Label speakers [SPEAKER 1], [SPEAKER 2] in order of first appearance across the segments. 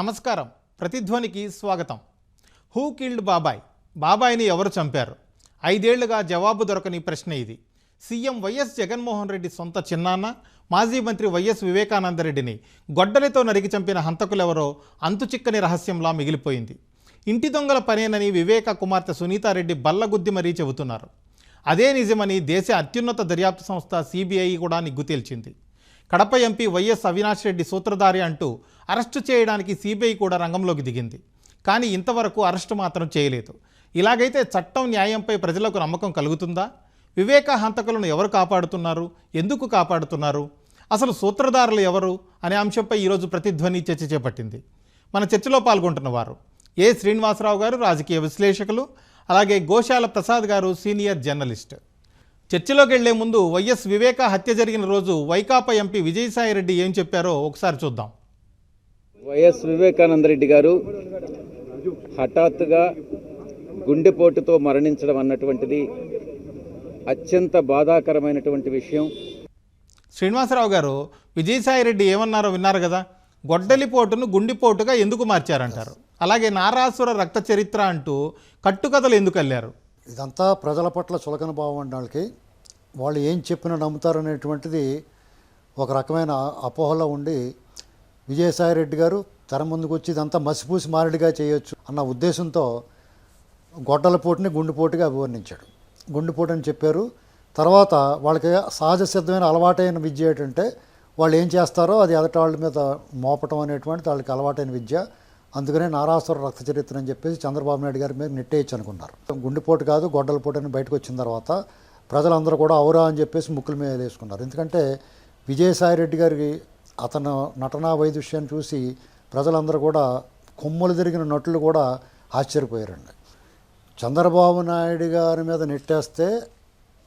[SPEAKER 1] నమస్కారం. ప్రతిధ్వనికి స్వాగతం. Who killed బాబాయ్? బాబాయ్ని ఎవరు చంపారు? ఐదేళ్ళుగా జవాబు దొరకని ప్రశ్న ఇది. సీఎం వైఎస్ జగన్మోహన్ రెడ్డి సొంత చిన్నాన్న మాజీ మంత్రి వైఎస్ వివేకానందరెడ్డిని గొడ్డలితో నరికి చంపిన హంతకులెవరో అంతుచిక్కని రహస్యంలా మిగిలిపోయింది. ఇంటి దొంగల పనేనని వివేక కుమార్తె సునీతారెడ్డి బల్లగుద్ది మరీ చెబుతున్నారు. అదే నిజమని దేశ అత్యున్నత దర్యాప్తు సంస్థ సిబిఐ కూడా నిగ్గు తేల్చింది. కడప ఎంపీ వైఎస్ అవినాష్ రెడ్డి సూత్రధారి అంటూ అరెస్టు చేయడానికి సిబిఐ కూడా రంగంలోకి దిగింది. కానీ ఇంతవరకు అరెస్టు మాత్రం చేయలేదు. ఇలాగైతే చట్టం న్యాయంపై ప్రజలకు నమ్మకం కలుగుతుందా? వివేక హంతకులను ఎవరు కాపాడుతున్నారు? ఎందుకు కాపాడుతున్నారు? అసలు సూత్రధారులు ఎవరు? అనే అంశంపై ఈరోజు ప్రతిధ్వని చర్చ చేపట్టింది. మన చర్చలో పాల్గొంటున్న వారు ఏ శ్రీనివాసరావు గారు? రాజకీయ విశ్లేషకులు. అలాగే గోశాల ప్రసాద్ గారు సీనియర్ జర్నలిస్ట్. చర్చలోకి వెళ్ళే ముందు వైఎస్ వివేక హత్య జరిగిన రోజు వైకాపా ఎంపీ విజయసాయిరెడ్డి ఏం చెప్పారో ఒకసారి చూద్దాం.
[SPEAKER 2] వైఎస్ వివేకానందరెడ్డి గారు హఠాత్తుగా గుండెపోటుతో మరణించడం అన్నటువంటిది అత్యంత బాధాకరమైనటువంటి విషయం.
[SPEAKER 1] శ్రీనివాసరావు గారు విజయసాయిరెడ్డి ఏమన్నారో విన్నారు కదా? గొడ్డలిపోటును గుండిపోటుగా ఎందుకు మార్చారంటారు? అలాగే నారాసుర రక్త చరిత్ర అంటూ కట్టుకథలు ఎందుకు అల్లారు?
[SPEAKER 3] ఇదంతా ప్రజల పట్ల చులకన భావం వాళ్ళకి. వాళ్ళు ఏం చెప్పినా నమ్ముతారనేటువంటిది ఒక రకమైన అపోహలో ఉండి విజయసాయి రెడ్డి గారు తెర ముందుకు వచ్చి ఇదంతా మసిపూసి మారడిగా చేయొచ్చు అన్న ఉద్దేశంతో గొడ్డల పోటుని గుండెపోటుగా అభివర్ణించాడు. గుండెపోటు అని చెప్పారు. తర్వాత వాళ్ళకి సహజ సిద్ధమైన అలవాటైన విద్య ఏంటంటే వాళ్ళు ఏం చేస్తారో అది ఎదట వాళ్ళ మీద మోపటం అనేటువంటిది వాళ్ళకి అలవాటైన విద్య. అందుకనే నారాసుర రక్త చరిత్ర అని చెప్పేసి చంద్రబాబు నాయుడు గారి మీద నెట్టేయచ్చు అనుకున్నారు. గుండెపోటు కాదు గొడ్డలపోటు అని బయటకు వచ్చిన తర్వాత ప్రజలందరూ కూడా అవురా అని చెప్పేసి ముక్కుల మీద వేసుకున్నారు. ఎందుకంటే విజయసాయి రెడ్డి గారికి అతను నటనా వైదుష్యం చూసి ప్రజలందరూ కూడా కొమ్ములు తిరిగిన నటులు కూడా ఆశ్చర్యపోయారండి. చంద్రబాబు నాయుడు గారి మీద నెట్టేస్తే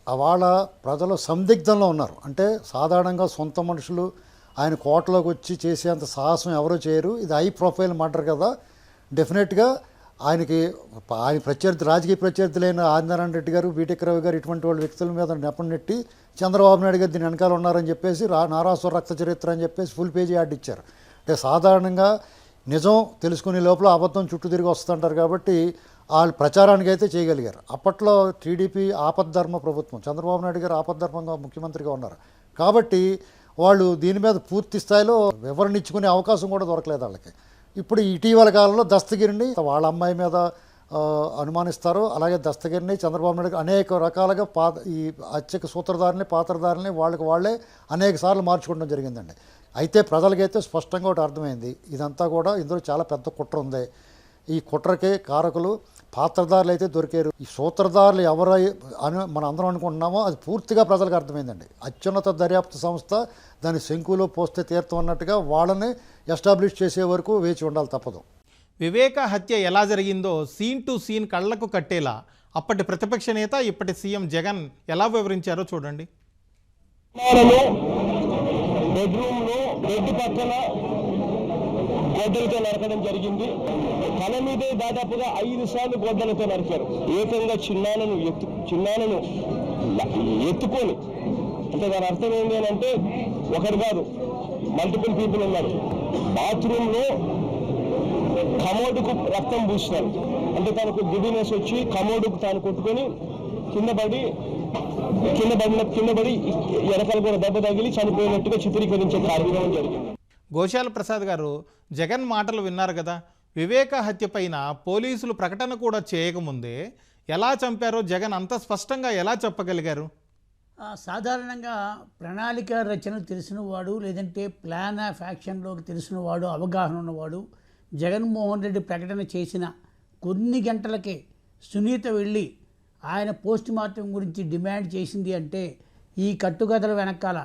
[SPEAKER 3] అవాళ ప్రజలు సందిగ్ధంలో ఉన్నారు. అంటే సాధారణంగా సొంత మనుషులు ఆయన కోటలోకి వచ్చి చేసేంత సాహసం ఎవరూ చేయరు. ఇది హై ప్రొఫైల్ మర్డర్ కదా. డెఫినెట్గా ఆయనకి ఆయన ప్రత్యర్థి రాజకీయ ప్రత్యర్థులైన ఆదినారాయణ రెడ్డి గారు బీటెక్ రవి గారు ఇటువంటి వాళ్ళ వ్యక్తుల మీద నెప్పనెట్టి చంద్రబాబు నాయుడు గారు దీని వెనకాల ఉన్నారని చెప్పేసి రా నారాసుర రక్త చరిత్ర అని చెప్పేసి ఫుల్ పేజీ యాడ్ ఇచ్చారు. అంటే సాధారణంగా నిజం తెలుసుకునే లోపల అబద్ధం చుట్టూ తిరిగి వస్తుంటారు కాబట్టి వాళ్ళు ప్రచారానికి అయితే చేయగలిగారు. అప్పట్లో టీడీపీ ఆపద్ధర్మ ప్రభుత్వం చంద్రబాబు నాయుడు గారు ఆపద్ధర్మంగా ముఖ్యమంత్రిగా ఉన్నారు. కాబట్టి వాళ్ళు దీని మీద పూర్తి స్థాయిలో వివరణ ఇచ్చుకునే అవకాశం కూడా దొరకలేదు వాళ్ళకి. ఇప్పుడు ఇటీవల కాలంలో దస్తగిరిని వాళ్ళ అమ్మాయి మీద అనుమానిస్తారు. అలాగే దస్తగిరిని చంద్రబాబు నాయుడు అనేక రకాలుగా పాత ఈ హత్యకు సూత్రధారిని పాత్రధారిని వాళ్ళకి వాళ్ళే అనేక సార్లు మార్చుకోవడం జరిగిందండి. అయితే ప్రజలకైతే స్పష్టంగా ఒకటి అర్థమైంది. ఇదంతా కూడా ఇందులో చాలా పెద్ద కుట్ర ఉంది. ఈ కుట్రకి కారకులు పాత్రధారులు అయితే దొరికారు. ఈ సూత్రధారులు ఎవరు అని మనం అందరం అనుకుంటున్నామో అది పూర్తిగా ప్రజలకు అర్థమైందండి. అత్యున్నత దర్యాప్తు సంస్థ దాని శంకులో పోస్తే తీర్థం అన్నట్టుగా వాళ్ళని ఎస్టాబ్లిష్ చేసే వరకు వేచి ఉండాలి తప్పదు.
[SPEAKER 1] వివేక హత్య ఎలా జరిగిందో సీన్ టు సీన్ కళ్ళకు కట్టేలా అప్పటి ప్రతిపక్ష నేత ఇప్పటి సీఎం జగన్ ఎలా వివరించారో చూడండి.
[SPEAKER 4] బెడ్ పక్కన గొడ్డలతో నరకడం జరిగింది. తన మీదే దాదాపుగా ఐదు సార్లు గొడ్డలతో నరికారు. ఏకంగా చిన్నానను ఎత్తు చిన్నానను ఎత్తుకొని. అంటే దాని అర్థం ఏంటి అని అంటే ఒకరు కాదు మల్టిపుల్ పీపుల్ ఉన్నారు. బాత్రూంలో కమోడుకు రక్తం పూసినారు. అంటే తనకు గిడినెస్ వచ్చి కమోడుకు తాను కొట్టుకొని కింద పడి కింద పడిన కింద పడి వెనకాల కూడా దెబ్బ తగిలి చనిపోయినట్టుగా చిత్రీకరించే కార్యక్రమం జరిగింది.
[SPEAKER 1] గోశాల ప్రసాద్ గారు జగన్ మాటలు విన్నారు కదా. వివేక హత్య పైన పోలీసులు ప్రకటన కూడా చేయకముందే ఎలా చంపారో జగన్ అంత స్పష్టంగా ఎలా చెప్పగలిగారు?
[SPEAKER 5] సాధారణంగా ప్రణాళిక రచన తెలిసినవాడు లేదంటే ప్లాన్ ఆఫ్ యాక్షన్లోకి తెలిసినవాడు అవగాహన ఉన్నవాడు జగన్మోహన్ రెడ్డి ప్రకటన చేసిన కొన్ని గంటలకే సునీత వెళ్ళి ఆయన పోస్ట్ మార్టం గురించి డిమాండ్ చేసింది అంటే ఈ కట్టుకథల వెనకాల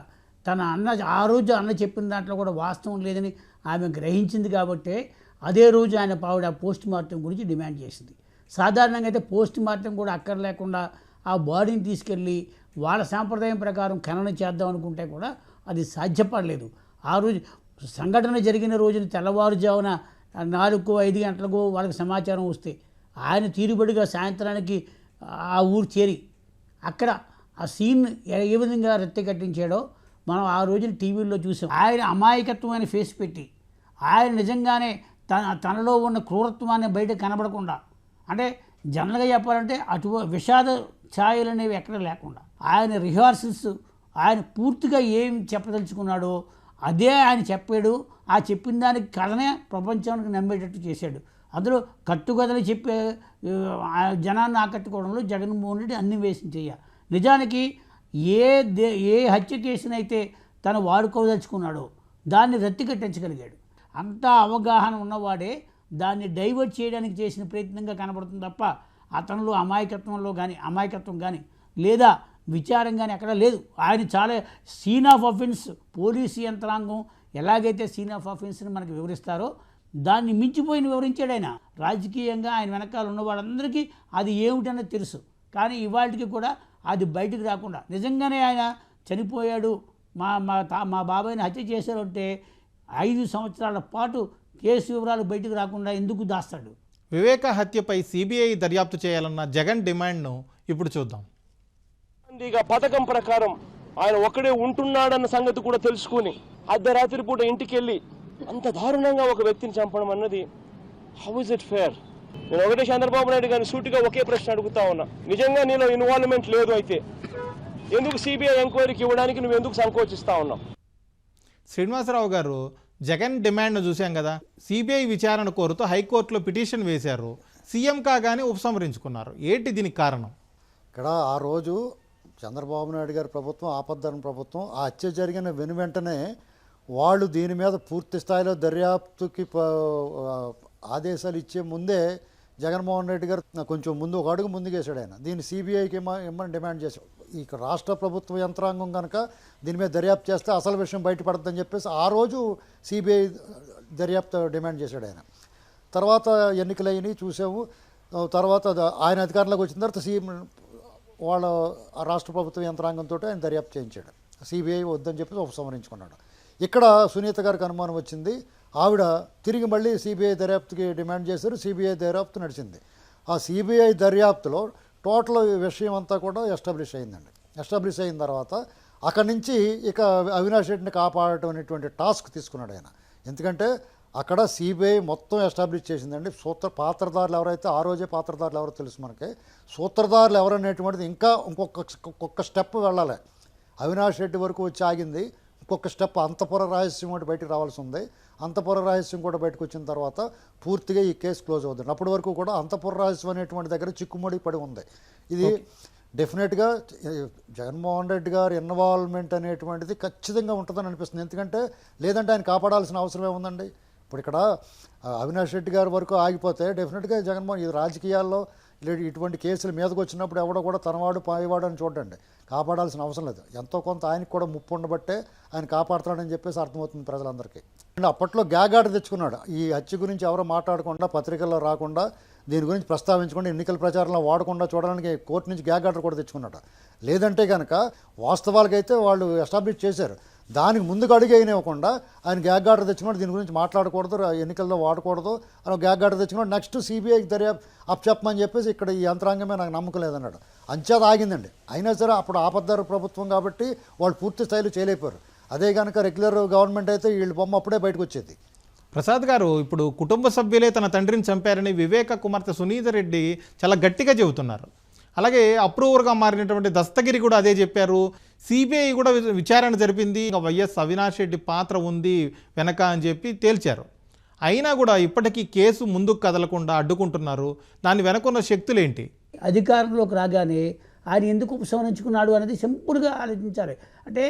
[SPEAKER 5] తన అన్న ఆ రోజు అన్న చెప్పిన దాంట్లో కూడా వాస్తవం లేదని ఆమె గ్రహించింది కాబట్టే అదే రోజు ఆయన పావిడ పోస్ట్ మార్టం గురించి డిమాండ్ చేసింది. సాధారణంగా అయితే పోస్ట్ మార్టం కూడా అక్కర్లేకుండా ఆ బాడీని తీసుకెళ్ళి వాళ్ళ సాంప్రదాయం ప్రకారం ఖననం చేద్దాం అనుకుంటే కూడా అది సాధ్యపడలేదు. ఆ రోజు సంఘటన జరిగిన రోజున తెల్లవారుజామున నాలుగు ఐదు గంటలకు వాళ్ళకి సమాచారం వస్తే ఆయన తీరుబడిగా సాయంత్రానికి ఆ ఊరు చేరి అక్కడ ఆ సీన్ ఏ ఏ విధంగా రెత్తి కట్టించాడో మనం ఆ రోజున టీవీల్లో చూసాం. ఆయన అమాయకత్వమైన ఫేస్ పెట్టి ఆయన నిజంగానే తన తనలో ఉన్న క్రూరత్వాన్ని బయట కనబడకుండా అంటే జనరల్గా చెప్పాలంటే అటు విషాద ఛాయలు అనేవి ఎక్కడ లేకుండా ఆయన రిహార్సల్స్ ఆయన పూర్తిగా ఏం చెప్పదలుచుకున్నాడో అదే ఆయన చెప్పాడు. ఆ చెప్పిన దానికి కథనే ప్రపంచానికి నమ్మేటట్టు చేశాడు. అందులో కట్టుకథలు చెప్పే ఆ, జనాన్ని ఆకట్టుకోవడంలో జగన్మోహన్ రెడ్డి అన్ని వేసి చేయ. నిజానికి ఏ దే ఏ హత్య కేసునైతే తను వాడుకోదలుచుకున్నాడో దాన్ని రత్తికట్టించగలిగాడు కట్టించగలిగాడు. అవగాహన ఉన్నవాడే దాన్ని డైవర్ట్ చేయడానికి చేసిన ప్రయత్నంగా కనబడుతుంది తప్ప అతనిలో అమాయకత్వంలో కానీ అమాయకత్వం కానీ లేదా విచారం కానీ ఎక్కడ లేదు. ఆయన చాలా సీన్ ఆఫ్ అఫెన్స్ పోలీసు యంత్రాంగం ఎలాగైతే సీన్ ఆఫ్ అఫెన్స్ని మనకు వివరిస్తారో దాన్ని మించిపోయిన వివరించాడు ఆయన. రాజకీయంగా ఆయన వెనకాల ఉన్న వాళ్ళందరికీ అది ఏమిటన్నది తెలుసు. కానీ ఇవాళకి కూడా అది బయటకు రాకుండా. నిజంగానే ఆయన చనిపోయాడు. మా మా తా మా బాబాయ్ని హత్య చేశారంటే ఐదు సంవత్సరాల పాటు కేసు వివరాలు బయటకు రాకుండా ఎందుకు దాస్తాడు?
[SPEAKER 1] వివేక హత్యపై సిబిఐ దర్యాప్తు చేయాలన్న జగన్ డిమాండ్ను ఇప్పుడు చూద్దాం.
[SPEAKER 4] గాంధీగా పథకం ప్రకారం ఆయన ఒక్కడే ఉంటున్నాడన్న సంగతి కూడా తెలుసుకుని అర్ధరాత్రి పూట ఇంటికి వెళ్ళి అంత దారుణంగా ఒక వ్యక్తిని చంపడం అన్నది హౌ ఇస్ ఇట్ ఫేర్ నేను ఒకటే చంద్రబాబు నాయుడు గారిని సూటిగా ఒకే ప్రశ్న అడుగుతా ఉన్నా. నిజంగా నీలో ఇన్వాల్వ్మెంట్ లేదు అయితే ఎందుకు సిబిఐ ఎంక్వైరీకి ఇవ్వడానికి నువ్వు ఎందుకు సంకోచిస్తా ఉన్నావు?
[SPEAKER 1] శ్రీనివాసరావు గారు జగన్ డిమాండ్ను చూశాం కదా సిబిఐ విచారణ కోరుతూ హైకోర్టులో పిటిషన్ వేశారు. సీఎం కాగానే ఉపసంహరించుకున్నారు. ఏంటి దీనికి కారణం?
[SPEAKER 3] ఇక్కడ ఆ రోజు చంద్రబాబు నాయుడు గారి ప్రభుత్వం ఆపద్ధర్మ ప్రభుత్వం ఆ హత్య జరిగిన వెను వెంటనే వాళ్ళు దీని మీద పూర్తి స్థాయిలో దర్యాప్తుకి ఆదేశాలు ఇచ్చే ముందే జగన్మోహన్ రెడ్డి గారు కొంచెం ముందు ఒక అడుగు ముందుకేశాడు ఆయన. దీన్ని సిబిఐకి ఇమ్మని డిమాండ్ చేశాడు. ఈ రాష్ట్ర ప్రభుత్వ యంత్రాంగం కనుక దీని మీద దర్యాప్తు చేస్తే అసలు విషయం బయటపడద్దని చెప్పేసి ఆ రోజు సిబిఐ దర్యాప్తు డిమాండ్ చేశాడు ఆయన. తర్వాత ఎన్నికలు చూసాము. తర్వాత ఆయన అధికారంలోకి వచ్చిన తర్వాత సీఎం వాళ్ళ రాష్ట్ర ప్రభుత్వ యంత్రాంగంతో ఆయన దర్యాప్తు చేయించాడు. సిబిఐ వద్దని చెప్పేసి ఉపసంహరించుకున్నాడు. ఇక్కడ సునీత గారికి అనుమానం వచ్చింది. ఆవిడ తిరిగి మళ్ళీ సిబిఐ దర్యాప్తుకి డిమాండ్ చేశారు సిబిఐ దర్యాప్తు నడిచింది. ఆ సిబిఐ దర్యాప్తులో టోటల్ విషయం అంతా కూడా ఎస్టాబ్లిష్ అయిందండి. ఎస్టాబ్లిష్ అయిన తర్వాత అక్కడి నుంచి ఇక అవినాష్ రెడ్డిని కాపాడటం అనేటువంటి టాస్క్ తీసుకున్నాడు ఆయన. ఎందుకంటే అక్కడ సిబిఐ మొత్తం ఎస్టాబ్లిష్ చేసిందండి. సూత్ర పాత్రదారులు ఎవరైతే ఆ రోజే పాత్రదారులు ఎవరో తెలుసు మనకి. సూత్రధారులు ఎవరనేటువంటిది ఇంకా ఇంకొక ఒక్కొక్క స్టెప్ వెళ్ళాలి. అవినాష్ రెడ్డి వరకు వచ్చి ఆగింది. ఇంకొక స్టెప్ అంతపుర రహస్యం ఒకటి బయటికి రావాల్సి ఉంది. అంతపుర రహస్యం కూడా బయటకు వచ్చిన తర్వాత పూర్తిగా ఈ కేసు క్లోజ్ అవుతుంది. అప్పటి వరకు కూడా అంతపుర రహస్యం అనేటువంటి దగ్గర చిక్కుముడి పడి ఉంది. ఇది డెఫినెట్గా జగన్మోహన్ రెడ్డి గారి ఇన్వాల్వ్మెంట్ అనేటువంటిది ఖచ్చితంగా ఉంటుందని అనిపిస్తుంది. ఎందుకంటే లేదంటే ఆయన కాపాడాల్సిన అవసరం ఏముందండి? ఇప్పుడు ఇక్కడ అవినాష్ రెడ్డి గారి వరకు ఆగిపోతే డెఫినెట్గా జగన్మోహన్ ఇది రాజకీయాల్లో లేదు ఇటువంటి కేసులు మీదకి వచ్చినప్పుడు ఎవడో కూడా తనవాడు పాయవాడు అని చూడండి. కాపాడాల్సిన అవసరం లేదు. ఎంతో కొంత ఆయనకు కూడా ముప్పు ఉండబట్టే ఆయన కాపాడుతున్నాడని చెప్పేసి అర్థమవుతుంది ప్రజలందరికీ. అండ్ అప్పట్లో గ్యాగాట తెచ్చుకున్నాడు. ఈ హత్య గురించి ఎవరో మాట్లాడకుండా పత్రికల్లో రాకుండా దీని గురించి ప్రస్తావించకుండా ఎన్నికల ప్రచారంలో వాడకుండా చూడడానికి కోర్టు నుంచి గ్యాగ్ కూడా తెచ్చుకున్నాడు. లేదంటే కనుక వాస్తవాలకైతే వాళ్ళు ఎస్టాబ్లిష్ చేశారు. దానికి ముందుకు అడుగు అయినివ్వకుండా ఆయన గ్యాగ్ ఆర్డర్ తెచ్చుకున్నాడు దీని గురించి మాట్లాడకూడదు ఎన్నికల్లో వాడకూడదు అని ఒక గ్యాగ్ ఆర్డర్ తెచ్చుకున్నాడు. నెక్స్ట్ సిబిఐకి దర్యా అప్పచెప్పమని చెప్పేసి ఇక్కడ ఈ యంత్రాంగమే నాకు నమ్మకం లేదన్నాడు అంచేత ఆగిందండి. అయినా సరే అప్పుడు ఆపద్దారు ప్రభుత్వం కాబట్టి వాళ్ళు పూర్తి స్థాయిలో చేయలేకపోయారు. అదే కనుక రెగ్యులర్ గవర్నమెంట్ అయితే వీళ్ళ బొమ్మ అప్పుడే బయటకు వచ్చేది.
[SPEAKER 1] ప్రసాద్ గారు ఇప్పుడు కుటుంబ సభ్యులే తన తండ్రిని చంపారని వివేక కుమార్తె సునీత రెడ్డి చాలా గట్టిగా చెబుతున్నారు. అలాగే అప్రూవర్గా మారినటువంటి దస్తగిరి కూడా అదే చెప్పారు. సిబిఐ కూడా విచారణ జరిపింది. ఇంకా వైఎస్ అవినాష్ రెడ్డి పాత్ర ఉంది వెనక అని చెప్పి తేల్చారు. అయినా కూడా ఇప్పటికీ కేసు ముందుకు కదలకుండా అడ్డుకుంటున్నారు. దాని వెనకున్న శక్తులేంటి?
[SPEAKER 5] అధికారంలోకి రాగానే ఆయన ఎందుకు ఉపశమనించుకున్నాడు అనేది సింపుల్గా ఆలోచించాలి. అంటే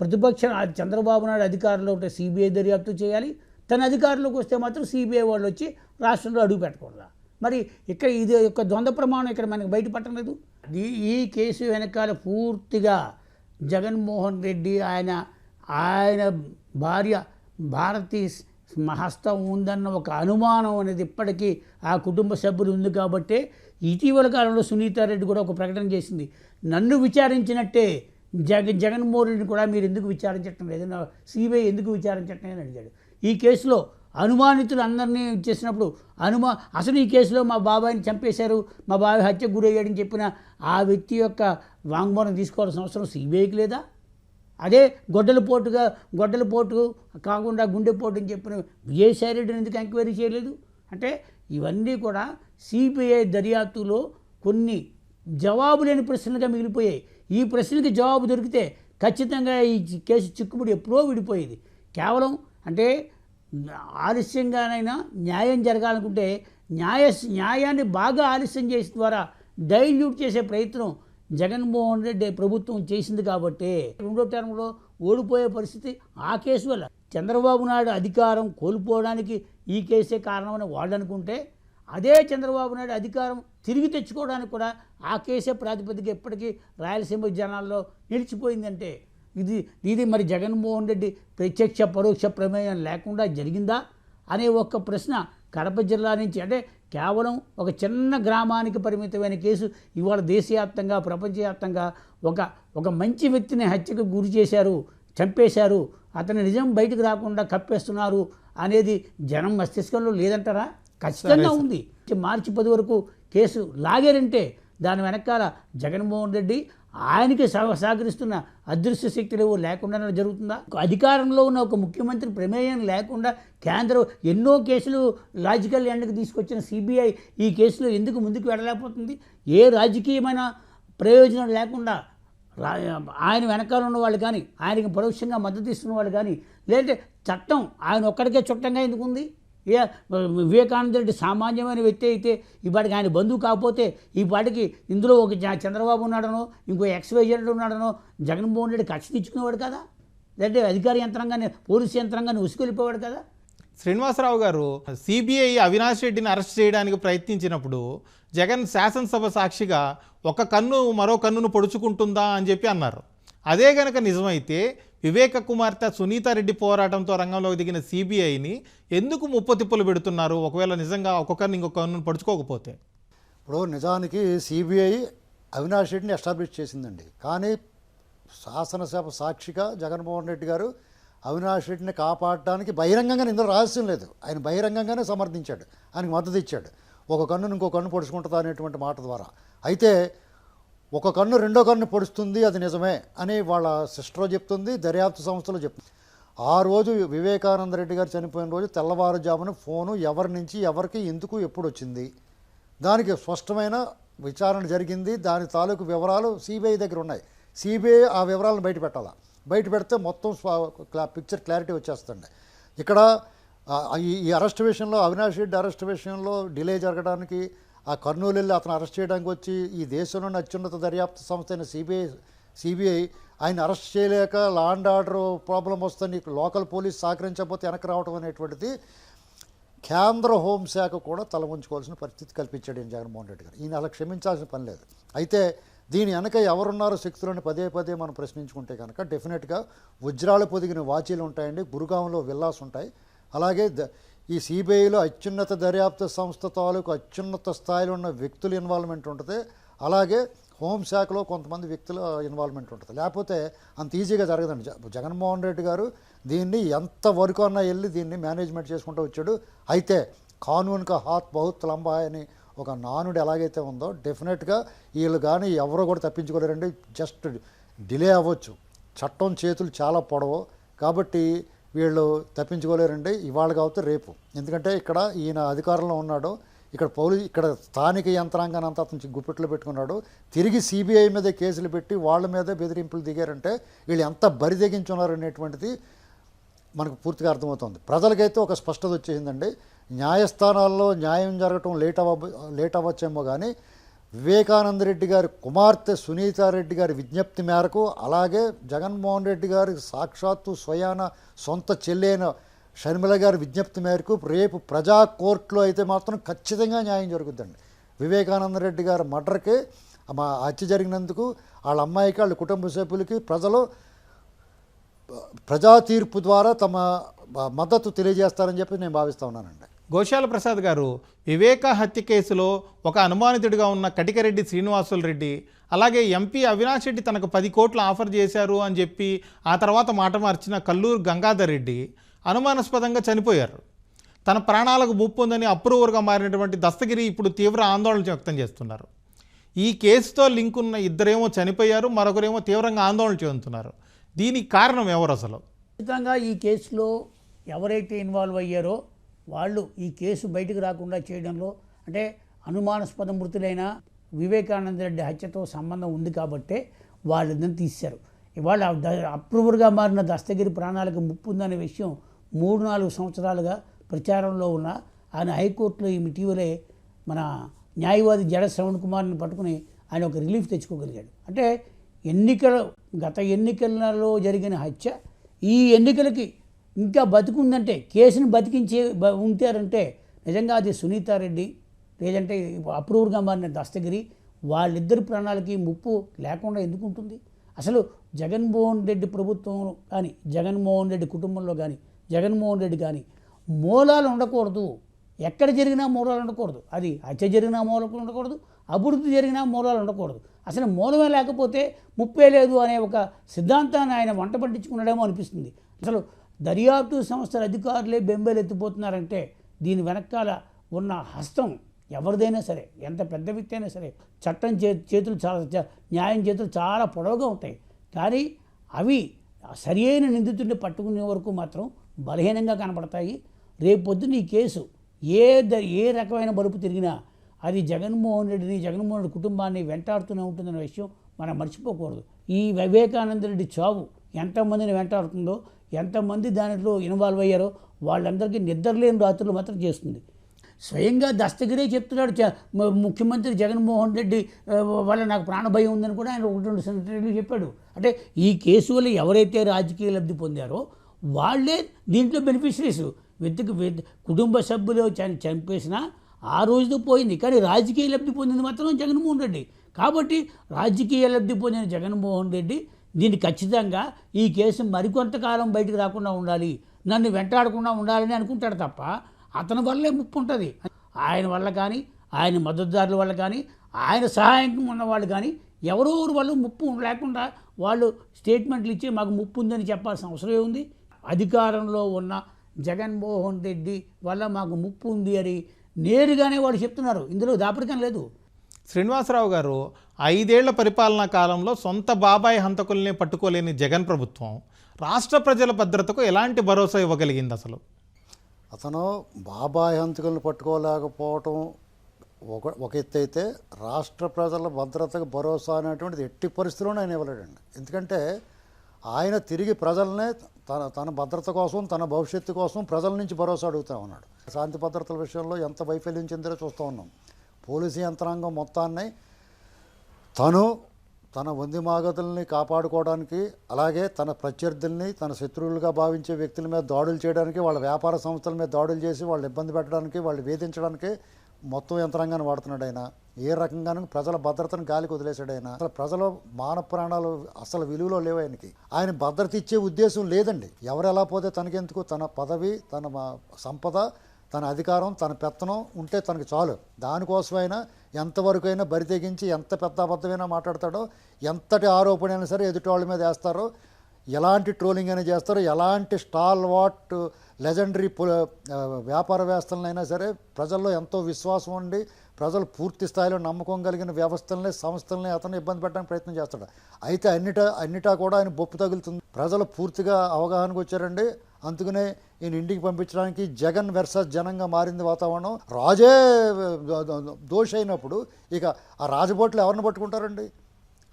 [SPEAKER 5] ప్రతిపక్షం చంద్రబాబు నాయుడు అధికారంలో ఉంటే సిబిఐ దర్యాప్తు చేయాలి. తన అధికారంలోకి వస్తే మాత్రం సిబిఐ వాళ్ళు వచ్చి రాష్ట్రంలో అడుగు పెట్టకూడదు? మరి ఇక్కడ ఇది యొక్క ద్వంద్వ ప్రమాణం ఇక్కడ మనకి బయటపడటం లేదు. ఈ- కేసు వెనకాల పూర్తిగా జగన్మోహన్ రెడ్డి ఆయన ఆయన భార్య భారతీ హస్తం ఉందన్న ఒక అనుమానం అనేది ఇప్పటికీ ఆ కుటుంబ సభ్యులు ఉంది కాబట్టి ఇటీవల కాలంలో సునీతారెడ్డి కూడా ఒక ప్రకటన చేసింది. నన్ను విచారించినట్టే జగ జగన్మోహన్ రెడ్డిని కూడా మీరు ఎందుకు విచారించటం లేదన్న సిబిఐ ఎందుకు విచారించటం అని అడిగాడు. ఈ కేసులో అనుమానితులు అందరినీ చేసినప్పుడు అనుమా అసలు ఈ కేసులో మా బాబాయిని చంపేశారు మా బాబాయ్ హత్యకు గురయ్యాడని చెప్పిన ఆ వ్యక్తి యొక్క వాంగ్మూలం తీసుకోవాల్సిన అవసరం సిబిఐకి లేదా? అదే గొడ్డల పోటుగా గొడ్డల పోటు కాకుండా గుండెపోటు అని చెప్పిన విజయసాయి రెడ్డిని ఎందుకు ఎంక్వైరీ చేయలేదు? అంటే ఇవన్నీ కూడా సిబిఐ దర్యాప్తులో కొన్ని జవాబు లేని ప్రశ్నలుగా మిగిలిపోయాయి. ఈ ప్రశ్నకి జవాబు దొరికితే ఖచ్చితంగా ఈ కేసు చిక్కుముడి ఎప్పుడో విడిపోయేది. కేవలం అంటే ఆలస్యంగానైనా న్యాయం జరగాలనుకుంటే న్యాయ న్యాయాన్ని బాగా ఆలస్యం చేసిన ద్వారా డైల్యూట్ చేసే ప్రయత్నం జగన్మోహన్ రెడ్డి ప్రభుత్వం చేసింది కాబట్టి రెండో టర్మ్లో ఓడిపోయే పరిస్థితి ఆ కేసు వల్ల. చంద్రబాబు నాయుడు అధికారం కోల్పోవడానికి ఈ కేసే కారణమని వాళ్ళు అనుకుంటే అదే చంద్రబాబు నాయుడు అధికారం తిరిగి తెచ్చుకోవడానికి కూడా ఆ కేసే ప్రాతిపదిక ఎప్పటికీ రాయలసీమ జనాల్లో నిలిచిపోయిందంటే ఇది ఇది మరి జగన్మోహన్ రెడ్డి ప్రత్యక్ష పరోక్ష ప్రమేయం లేకుండా జరిగిందా? అనే ఒక్క ప్రశ్న కడప జిల్లా నుంచి అంటే కేవలం ఒక చిన్న గ్రామానికి పరిమితమైన కేసు ఇవాళ దేశవ్యాప్తంగా ప్రపంచవ్యాప్తంగా ఒక ఒక మంచి వ్యక్తిని హత్యకు గురి చేశారు చంపేశారు అతని నిజం బయటకు రాకుండా కప్పేస్తున్నారు అనేది జనం మస్తిష్కంలో లేదంటారా? ఖచ్చితంగా ఉంది. మార్చి పది వరకు కేసు లాగారంటే దాని వెనకాల జగన్మోహన్ రెడ్డి ఆయనకి సహకరిస్తున్న అదృశ్య శక్తులు ఏవో లేకుండా జరుగుతుందా? అధికారంలో ఉన్న ఒక ముఖ్యమంత్రి ప్రమేయం లేకుండా కేంద్రం ఎన్నో కేసులు లాజికల్ ఎండ్కి తీసుకొచ్చిన సిబిఐ ఈ కేసులో ఎందుకు ముందుకు వెళ్ళలేకపోతుంది? ఏ రాజకీయమైన ప్రయోజనం లేకుండా ఆయన వెనకాల ఉన్న వాళ్ళు కానీ ఆయనకి పరోక్షంగా మద్దతు ఇస్తున్న వాళ్ళు కానీ లేదంటే చట్టం ఆయన ఒక్కడికే చుట్టంగా ఎందుకు ఉంది ఏ వివేకానంద రెడ్డి సామాన్యమైన వ్యక్తి అయితే ఇప్పటికి ఆయన బంధువు కాకపోతే ఈ పాటికి ఇందులో ఒక జ- చంద్రబాబు ఉన్నాడనో ఇంకో ఎక్స్వైజెడ్ ఉన్నాడనో జగన్మోహన్ రెడ్డి కక్ష తెచ్చుకునేవాడు కదా? లేదంటే అధికార యంత్రాంగాన్ని పోలీసు యంత్రాంగాన్ని ఉసుకెళ్ళిపోవాడు కదా?
[SPEAKER 1] శ్రీనివాసరావు గారు సిబిఐ అవినాష్ రెడ్డిని అరెస్ట్ చేయడానికి ప్రయత్నించినప్పుడు జగన్ శాసనసభ సాక్షిగా ఒక కన్ను మరో కన్నును పొడుచుకుంటుందా అని చెప్పి అన్నారు. అదే గనక నిజమైతే వివేక కుమార్తె సునీతారెడ్డి పోరాటంతో రంగంలోకి దిగిన సిబిఐని ఎందుకు ముప్పతిప్పులు పెడుతున్నారు? ఒకవేళ నిజంగా ఒక్కొక్కరిని ఇంకొక పడుచుకోకపోతే
[SPEAKER 3] ఇప్పుడు నిజానికి సిబిఐ అవినాష్ రెడ్డిని ఎస్టాబ్లిష్ చేసిందండి. కానీ శాసనసభ సాక్షిగా జగన్మోహన్ రెడ్డి గారు అవినాష్ రెడ్డిని కాపాడడానికి బహిరంగంగా ఇందులో రహస్యం లేదు. ఆయన బహిరంగంగానే సమర్థించాడు. ఆయనకు మద్దతు ఇచ్చాడు. ఒక కన్నును ఇంకో కన్ను పొడుచుకుంటుందా అనేటువంటి మాట ద్వారా. అయితే ఒక కన్ను రెండో కన్ను పొడుస్తుంది అది నిజమే అని వాళ్ళ సిస్టర్ చెప్తుంది దర్యాప్తు సంస్థలు చెప్తుంది. ఆ రోజు వివేకానంద రెడ్డి గారు చనిపోయిన రోజు తెల్లవారుజామున ఫోను ఎవరి నుంచి ఎవరికి ఎందుకు ఎప్పుడు వచ్చింది? దానికి స్పష్టమైన విచారణ జరిగింది. దాని తాలూకు వివరాలు సిబిఐ దగ్గర ఉన్నాయి. సిబిఐ ఆ వివరాలను బయట పెట్టాలా? బయట పెడితే మొత్తం పిక్చర్ క్లారిటీ వచ్చేస్తుంది. ఇక్కడ ఈ అరెస్ట్ విషయంలో అవినాష్ రెడ్డి అరెస్ట్ విషయంలో డిలే జరగడానికి ఆ కర్నూలు వెళ్ళి అతను అరెస్ట్ చేయడానికి వచ్చి ఈ దేశంలోని అత్యున్నత దర్యాప్తు సంస్థ అయిన సిబిఐ సిబిఐ ఆయన అరెస్ట్ చేయలేక లా అండ్ ఆర్డర్ ప్రాబ్లం వస్తుంది లోకల్ పోలీస్ సహకరించకపోతే వెనక్కి రావడం అనేటువంటిది కేంద్ర హోంశాఖ కూడా తల ఉంచుకోవాల్సిన పరిస్థితి కల్పించాడు ఈయన జగన్మోహన్ రెడ్డి గారు. ఈయన అలా క్షమించాల్సిన పని లేదు. అయితే దీని వెనక ఎవరున్నారు శక్తులను పదే పదే మనం ప్రశ్నించుకుంటే కనుక డెఫినెట్గా వజ్రాలు పొదిగిన వాచీలు ఉంటాయండి గురుగాంలో విల్లాస్ ఉంటాయి. అలాగే ద- ఈ సిబిఐలో అత్యున్నత దర్యాప్తు సంస్థ తాలూకు అత్యున్నత స్థాయిలో ఉన్న వ్యక్తుల ఇన్వాల్వ్మెంట్ ఉంటుంది. అలాగే హోంశాఖలో కొంతమంది వ్యక్తుల ఇన్వాల్వ్మెంట్ ఉంటుంది. లేకపోతే అంత ఈజీగా జరగదండి. జగన్మోహన్ రెడ్డి గారు దీన్ని ఎంత వరకు అన్నా వెళ్ళి దీన్ని మేనేజ్మెంట్ చేసుకుంటూ వచ్చాడు. అయితే కానూన్ కా హాత్ బహుత్ లంబా అని ఒక నానుడు ఎలాగైతే ఉందో డెఫినెట్గా వీళ్ళు కానీ ఎవరో కూడా తప్పించుకోలేరండి. జస్ట్ డిలే అవ్వచ్చు. చట్టం చేతులు చాలా పొడవు. కాబట్టి వీళ్ళు తప్పించుకోలేరండి. ఇవాళ కావచ్చు రేపు. ఎందుకంటే ఇక్కడ ఈయన అధికారంలో ఉన్నాడు. ఇక్కడ పౌలు ఇక్కడ స్థానిక యంత్రాంగాన్ని అంతా అతను గుప్పెట్లో పెట్టుకున్నాడు. తిరిగి సిబిఐ మీద కేసులు పెట్టి వాళ్ళ మీద బెదిరింపులు దిగారంటే వీళ్ళు ఎంత బరిదెగించున్నారు అనేటువంటిది మనకు పూర్తిగా అర్థమవుతుంది. ప్రజలకైతే ఒక స్పష్టత వచ్చేసిందండి. న్యాయస్థానాల్లో న్యాయం జరగటం లేట్ అవ్వ లేట్ అవ్వచ్చేమో కానీ వివేకానంద రెడ్డి గారి కుమార్తె సునీతారెడ్డి గారి విజ్ఞప్తి మేరకు అలాగే జగన్మోహన్ రెడ్డి గారి సాక్షాత్తు స్వయాన సొంత చెల్లైన షర్మిల గారి విజ్ఞప్తి మేరకు రేపు ప్రజా కోర్టులో అయితే మాత్రం ఖచ్చితంగా న్యాయం జరుగుద్దండి. వివేకానంద రెడ్డి గారి మర్డర్కి మా హత్య జరిగినందుకు వాళ్ళ అమ్మాయికి వాళ్ళ కుటుంబ సభ్యులకి ప్రజలు ప్రజా తీర్పు ద్వారా తమ మద్దతు తెలియజేస్తారని చెప్పి నేను భావిస్తూ ఉన్నానండి.
[SPEAKER 1] గోశాల ప్రసాద్ గారు వివేక హత్య కేసులో ఒక అనుమానితుడిగా ఉన్న కటికరెడ్డి శ్రీనివాసులు రెడ్డి అలాగే ఎంపీ అవినాష్ రెడ్డి తనకు పది కోట్లు ఆఫర్ చేశారు అని చెప్పి ఆ తర్వాత మాట మార్చిన కల్లూరు గంగాధర్ రెడ్డి అనుమానాస్పదంగా చనిపోయారు. తన ప్రాణాలకు ముప్పు ఉందని అప్రూవర్గా మారినటువంటి దస్తగిరి ఇప్పుడు తీవ్ర ఆందోళన వ్యక్తం చేస్తున్నారు. ఈ కేసుతో లింక్ ఉన్న ఇద్దరేమో చనిపోయారు మరొకరేమో తీవ్రంగా ఆందోళన చెందుతున్నారు. దీనికి కారణం ఎవరు అసలు?
[SPEAKER 5] ఖచ్చితంగా ఈ కేసులో ఎవరైతే ఇన్వాల్వ్ అయ్యారో వాళ్ళు ఈ కేసు బయటకు రాకుండా చేయడంలో అంటే అనుమానాస్పద మృతులైన వివేకానంద రెడ్డి హత్యతో సంబంధం ఉంది కాబట్టే వాళ్ళిద్దరిని తీశారు. ఇవాళ అప్రూవర్గా మారిన దస్తగిరి ప్రాణాలకు ముప్పు ఉందనే విషయం మూడు నాలుగు సంవత్సరాలుగా ప్రచారంలో ఉన్న ఆయన హైకోర్టులో ఈ ఇటీవలే మన న్యాయవాది జడ శ్రవణ్ కుమార్ని పట్టుకుని ఆయన ఒక రిలీఫ్ తెచ్చుకోగలిగాడు. అంటే ఎన్నికల గత ఎన్నికలలో జరిగిన హత్య ఈ ఎన్నికలకి ఇంకా బతికుందంటే కేసును బతికించే బ- ఉంటారంటే నిజంగా అది సునీతారెడ్డి లేదంటే అప్రూవర్గా మారిన దస్తగిరి వాళ్ళిద్దరి ప్రాణాలకి ముప్పు లేకుండా ఎందుకు ఉంటుంది? అసలు జగన్మోహన్ రెడ్డి ప్రభుత్వం కానీ జగన్మోహన్ రెడ్డి కుటుంబంలో కానీ జగన్మోహన్ రెడ్డి కానీ మూలాలు ఉండకూడదు. ఎక్కడ జరిగినా మూలాలు ఉండకూడదు. అది హత్య జరిగినా మూలాలు ఉండకూడదు. అభివృద్ధి జరిగినా మూలాలు ఉండకూడదు. అసలు మూలమే లేకపోతే ముప్పే లేదు అనే ఒక సిద్ధాంతాన్ని ఆయన వంట పట్టించుకున్నాడేమో అనిపిస్తుంది. అసలు దర్యాప్తు సంస్థల అధికారులే బెంబేలు ఎత్తిపోతున్నారంటే దీని వెనకాల ఉన్న హస్తం ఎవరిదైనా సరే ఎంత పెద్ద వ్యక్తి అయినా సరే చట్టం చే చేతులు చాలా న్యాయం చేతులు చాలా పొడవుగా ఉంటాయి. కానీ అవి సరి అయిన నిందితుడిని పట్టుకునే వరకు మాత్రం బలహీనంగా కనపడతాయి రేపొద్దున ఈ కేసు ఏ ద ఏ రకమైన బలుపు తిరిగినా అది జగన్మోహన్ రెడ్డిని జగన్మోహన్ రెడ్డి కుటుంబాన్ని వెంటాడుతూనే ఉంటుందన్న విషయం మనం మర్చిపోకూడదు. ఈ వివేకానంద రెడ్డి చావు ఎంతమందిని వెంటాడుతుందో ఎంతమంది దానిలో ఇన్వాల్వ్ అయ్యారో వాళ్ళందరికీ నిద్రలేని రాత్రులు మాత్రం చేస్తుంది. స్వయంగా దస్తగిరే చెప్తున్నాడు చ- ముఖ్యమంత్రి జగన్మోహన్ రెడ్డి వల్ల నాకు ప్రాణభయం ఉందని కూడా ఆయన ఒకటి రెండు సెక్రటరీలు చెప్పాడు. అంటే ఈ కేసు వల్ల ఎవరైతే రాజకీయ లబ్ధి పొందారో వాళ్ళే దీంట్లో బెనిఫిషరీస్. వెతుకు కుటుంబ సభ్యులు చంపేసినా ఆ రోజుతో పోయింది. కానీ రాజకీయ లబ్ధి పొందింది మాత్రం జగన్మోహన్ రెడ్డి. కాబట్టి రాజకీయ లబ్ధి పొందిన జగన్మోహన్ రెడ్డి దీన్ని ఖచ్చితంగా ఈ కేసు మరికొంతకాలం బయటకు రాకుండా ఉండాలి. నన్ను వెంటాడకుండా ఉండాలని అనుకుంటాడు తప్ప అతని వల్లే ముప్పు ఉంటుంది. ఆయన వల్ల కానీ ఆయన మద్దతుదారుల వల్ల కానీ ఆయన సహాయం ఉన్న వాళ్ళు కానీ ఎవరో ఒకరి వల్ల ముప్పు లేకుండా వాళ్ళు స్టేట్మెంట్లు ఇచ్చి మాకు ముప్పు ఉందని చెప్పాల్సిన అవసరం ఏముంది అధికారంలో ఉన్న జగన్మోహన్ రెడ్డి వల్ల మాకు ముప్పు ఉంది అని నేరుగానే వాళ్ళు చెప్తున్నారు. ఇందులో దాపరికం లేదు.
[SPEAKER 1] శ్రీనివాసరావు గారు ఐదేళ్ళ పరిపాలనా కాలంలో సొంత బాబాయ్ హంతకుల్ని పట్టుకోలేని జగన్ ప్రభుత్వం రాష్ట్ర ప్రజల భద్రతకు ఎలాంటి భరోసా ఇవ్వగలిగింది అసలు?
[SPEAKER 3] అతను బాబాయ్ హంతకులను పట్టుకోలేకపోవటం ఒక ఒక ఎత్తు అయితే రాష్ట్ర ప్రజల భద్రతకు భరోసా అనేటువంటిది ఎట్టి పరిస్థితుల్లోనే ఆయన ఇవ్వలేడండి. ఎందుకంటే ఆయన తిరిగి ప్రజలనే తన తన భద్రత కోసం తన భవిష్యత్తు కోసం ప్రజల నుంచి భరోసా అడుగుతా ఉన్నాడు. శాంతి భద్రతల విషయంలో ఎంత వైఫల్యం చెందిరో చూస్తూ ఉన్నాం. పోలీసు యంత్రాంగం మొత్తాన్ని తను తన వందిమాగతుల్ని కాపాడుకోవడానికి అలాగే తన ప్రత్యర్థుల్ని తన శత్రువులుగా భావించే వ్యక్తుల మీద దాడులు చేయడానికి వాళ్ళ వ్యాపార సంస్థల మీద దాడులు చేసి వాళ్ళు ఇబ్బంది పెట్టడానికి వాళ్ళు వేధించడానికి మొత్తం యంత్రాంగాన్ని వాడుతున్నాడు ఆయన. ఏ రకంగానూ ప్రజల భద్రతను గాలికి వదిలేశాడు ఆయన. అసలు ప్రజల మానవ ప్రాణాలు అసలు విలువలో లేవు ఆయనకి. ఆయన భద్రత ఇచ్చే ఉద్దేశం లేదండి. ఎవరు ఎలా పోతే తనకెందుకు? తన పదవి తన మా- సంపద తన అధికారం తన పెత్తనం ఉంటే తనకు చాలు. దానికోసమైనా ఎంతవరకు అయినా బరి తెగించి ఎంత పెద్ద అబద్ధమైనా మాట్లాడతాడో ఎంతటి ఆరోపణ అయినా సరే ఎదుటివాళ్ళ మీద వేస్తారో ఎలాంటి ట్రోలింగ్ అయినా చేస్తారో ఎలాంటి స్టాల్ వాట్ లెజెండరీ వ్యాపారవేత్తలనైనా సరే ప్రజల్లో ఎంతో విశ్వాసం ఉండి ప్రజలు పూర్తి స్థాయిలో నమ్మకం కలిగిన వ్యవస్థల్ని సంస్థల్ని అతను ఇబ్బంది పెట్టడానికి ప్రయత్నం చేస్తాడు. అయితే అన్నిటా అన్నిటా కూడా ఆయన బొప్పు తగులుతుంది. ప్రజలు పూర్తిగా అవగాహనకు వచ్చారండి. అందుకనే ఈయన ఇంటికి పంపించడానికి జగన్ వెర్సస్ జనంగా మారింది వాతావరణం. రాజే దోషైనప్పుడు అయినప్పుడు ఇక ఆ రాజబోట్లు ఎవరిని పట్టుకుంటారండి?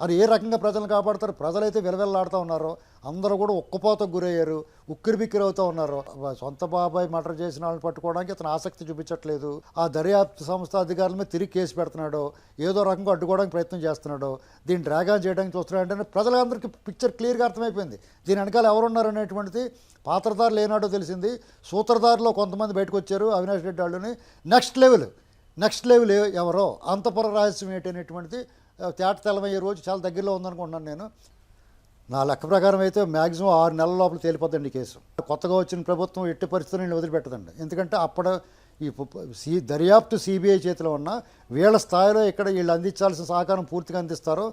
[SPEAKER 3] అది ఏ రకంగా ప్రజలను కాపాడతారు? ప్రజలైతే విలవిల్లాడుతూ ఉన్నారో అందరూ కూడా ఉక్కపోతకు గురయ్యారు ఉక్కిరి బిక్కిరి అవుతూ ఉన్నారు. సొంత బాబాయ్ మర్డర్ చేసిన వాళ్ళని పట్టుకోవడానికి అతను ఆసక్తి చూపించట్లేదు. ఆ దర్యాప్తు సంస్థ అధికారుల మీద తిరిగి కేసు పెడుతున్నాడు. ఏదో రకంగా అడ్డుకోవడానికి ప్రయత్నం చేస్తున్నాడు. దీన్ని డ్రాగాన్ చేయడానికి చూస్తున్నాడు అంటే ప్రజలందరికీ పిక్చర్ క్లియర్గా అర్థమైపోయింది. దీని వెనకాల ఎవరున్నారు అనేటువంటిది పాత్రధారులు ఏనాడో తెలిసింది. సూత్రధారులో కొంతమంది బయటకు వచ్చారు అవినాష్ రెడ్డి వాళ్ళని. నెక్స్ట్ లెవెల్ నెక్స్ట్ లెవెల్ ఎవరో అంతపుర రహస్యం ఏంటి అనేటువంటిది తేటతలమయ్యే రోజు చాలా దగ్గరలో ఉందనుకుంటున్నాను నేను. నా లెక్క ప్రకారం అయితే మ్యాక్సిమం ఆరు నెలల లోపల తేలిపోద్దండి ఈ కేసు. కొత్తగా వచ్చిన ప్రభుత్వం ఎట్టి పరిస్థితులను వదిలిపెట్టదండి. ఎందుకంటే అప్పుడు ఈ సీ సి దర్యాప్తు సిబిఐ చేతిలో ఉన్న వీళ్ళ స్థాయిలో ఇక్కడ వీళ్ళు అందించాల్సిన సహకారం పూర్తిగా అందిస్తారో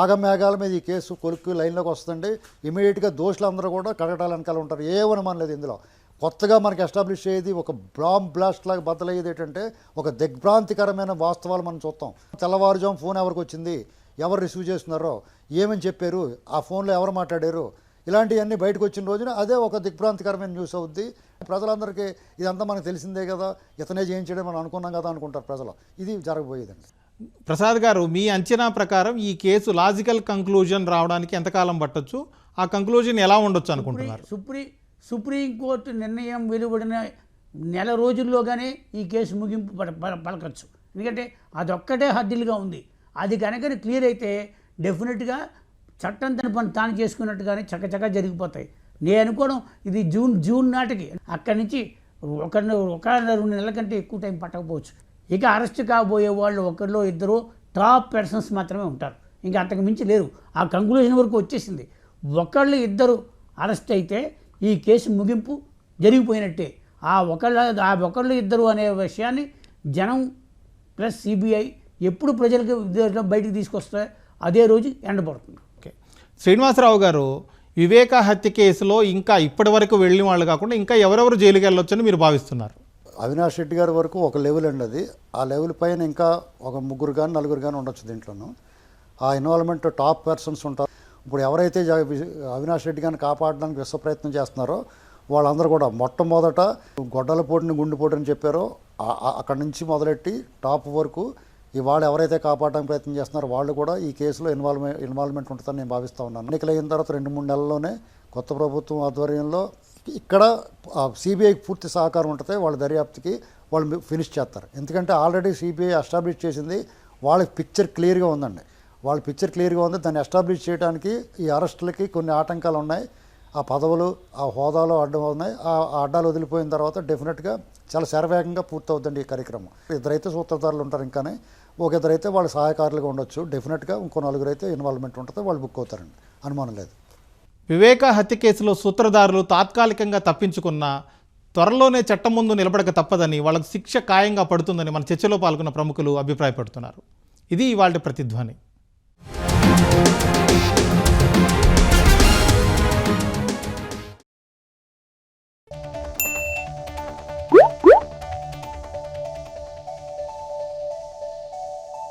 [SPEAKER 3] ఆగమేఘాల మీద ఈ కేసు కొలుక్కు లైన్లోకి వస్తుందండి. ఇమీడియట్గా దోషులందరూ కూడా కడగటాల వెనకాల ఉంటారు. ఏమనమని లేదు ఇందులో. కొత్తగా మనకి ఎస్టాబ్లిష్ అయ్యేది ఒక బాంబ్ బ్లాస్ట్ లాగా బద్దలయ్యేది ఏంటంటే ఒక దిగ్భ్రాంతికరమైన వాస్తవాలు మనం చూస్తాం. తెల్లవారుజాము ఫోన్ ఎవరికి వచ్చింది? ఎవరు రిసీవ్ చేస్తున్నారో? ఏమని చెప్పారు? ఆ ఫోన్లో ఎవరు మాట్లాడారు? ఇలాంటివన్నీ బయటకు వచ్చిన రోజున అదే ఒక దిగ్భ్రాంతికరమైన న్యూస్ అవుద్ది. ప్రజలందరికీ ఇదంతా మనకు తెలిసిందే కదా. ఇతనే చేయించడం మనం అనుకున్నాం కదా అనుకుంటారు ప్రజలు. ఇది జరగబోయేదండి.
[SPEAKER 1] ప్రసాద్ గారు మీ అంచనా ప్రకారం ఈ కేసు లాజికల్ కంక్లూజన్ రావడానికి ఎంతకాలం పట్టొచ్చు? ఆ కంక్లూజన్ ఎలా ఉండొచ్చు అనుకుంటున్నారు?
[SPEAKER 5] సుప్రీ సుప్రీంకోర్టు నిర్ణయం వెలువడిన నెల రోజుల్లోగానే ఈ కేసు ముగింపు పడ- పలకచ్చు. ఎందుకంటే అదొక్కటే హద్దులుగా ఉంది. అది కనుక క్లియర్ అయితే డెఫినెట్గా చట్టం తన పని తాను చేసుకున్నట్టుగానే చక్కచక్క జరిగిపోతాయి. నేను అనుకోవడం ఇది జూన్ జూన్ నాటికి అక్కడి నుంచి ఒక ఒక రెండు నెలల కంటే ఎక్కువ టైం పట్టకపోవచ్చు. ఇక అరెస్ట్ కాబోయే వాళ్ళు ఒకరిలో ఇద్దరు టాప్ పర్సన్స్ మాత్రమే ఉంటారు. ఇంకా అంతకు మించి లేరు. ఆ కంక్లూజన్ వరకు వచ్చేసింది. ఒకళ్ళు ఇద్దరు అరెస్ట్ అయితే ఈ కేసు ముగింపు జరిగిపోయినట్టే. ఆ ఒకళ్ళ ఆ ఒకళ్ళు ఇద్దరు అనే విషయాన్ని జనం ప్లస్ సిబిఐ ఎప్పుడు ప్రజలకు బయటికి తీసుకొస్తే అదే రోజు ఎండబడుతుంది.
[SPEAKER 1] ఓకే. శ్రీనివాసరావు గారు వివేక హత్య కేసులో ఇంకా ఇప్పటి వరకు వెళ్ళిన వాళ్ళు కాకుండా ఇంకా ఎవరెవరు జైలుకి వెళ్ళొచ్చని మీరు భావిస్తున్నారు?
[SPEAKER 3] అవినాష్ రెడ్డి గారి వరకు ఒక లెవెల్ అండి అది. ఆ లెవెల్ పైన ఇంకా ఒక ముగ్గురు కానీ నలుగురు కానీ ఉండొచ్చు దీంట్లోనూ. ఆ ఇన్వాల్వ్మెంట్ టాప్ పర్సన్స్ ఉంటారు. ఇప్పుడు ఎవరైతే అవినాష్ రెడ్డి గారిని కాపాడడానికి విశ్వ ప్రయత్నం చేస్తున్నారో వాళ్ళందరూ కూడా మొట్టమొదట గొడ్డల పోటీని గుండెపోటు అని చెప్పారో అక్కడి నుంచి మొదలెట్టి టాప్ వరకు ఇవాళ ఎవరైతే కాపాడడానికి ప్రయత్నం చేస్తున్నారో వాళ్ళు కూడా ఈ కేసులో ఇన్వాల్వ్ ఇన్వాల్వ్మెంట్ ఉంటుందని నేను భావిస్తూ ఉన్నాను. ఎన్నికలు అయిన తర్వాత రెండు మూడు నెలల్లోనే కొత్త ప్రభుత్వం ఆధ్వర్యంలో ఇక్కడ సిబిఐకి పూర్తి సహకారం ఉంటుంది వాళ్ళ దర్యాప్తుకి వాళ్ళు ఫినిష్ చేస్తారు. ఎందుకంటే ఆల్రెడీ సిబిఐ ఎస్టాబ్లిష్ చేసింది వాళ్ళకి పిక్చర్ క్లియర్గా ఉందండి. వాళ్ళ పిక్చర్ క్లియర్గా ఉంది. దాన్ని ఎస్టాబ్లిష్ చేయడానికి ఈ అరెస్టులకి కొన్ని ఆటంకాలు ఉన్నాయి. ఆ పదవులు ఆ హోదాలో అడ్డం ఉన్నాయి ఆ అడ్డాలు వదిలిపోయిన తర్వాత డెఫినెట్గా చాలా శరవేగంగా పూర్తవుతుందండి ఈ కార్యక్రమం. ఇద్దరైతే సూత్రధారులు ఉంటారు ఇంకానే. ఒక ఇద్దరైతే వాళ్ళు సహాయకారులుగా ఉండొచ్చు. డెఫినెట్గా ఇంకో నలుగురు అయితే ఇన్వాల్వ్మెంట్ ఉంటుంది. వాళ్ళు బుక్ అవుతారండి. అనుమానం లేదు.
[SPEAKER 1] వివేక హత్య కేసులో సూత్రధారులు తాత్కాలికంగా తప్పించుకున్న త్వరలోనే చట్టం ముందు నిలబడక తప్పదని వాళ్ళకు శిక్ష ఖాయంగా పడుతుందని మన చర్చలో పాల్గొన్న ప్రముఖులు అభిప్రాయపడుతున్నారు. ఇది ఇవాళ ప్రతిధ్వని. Thank you.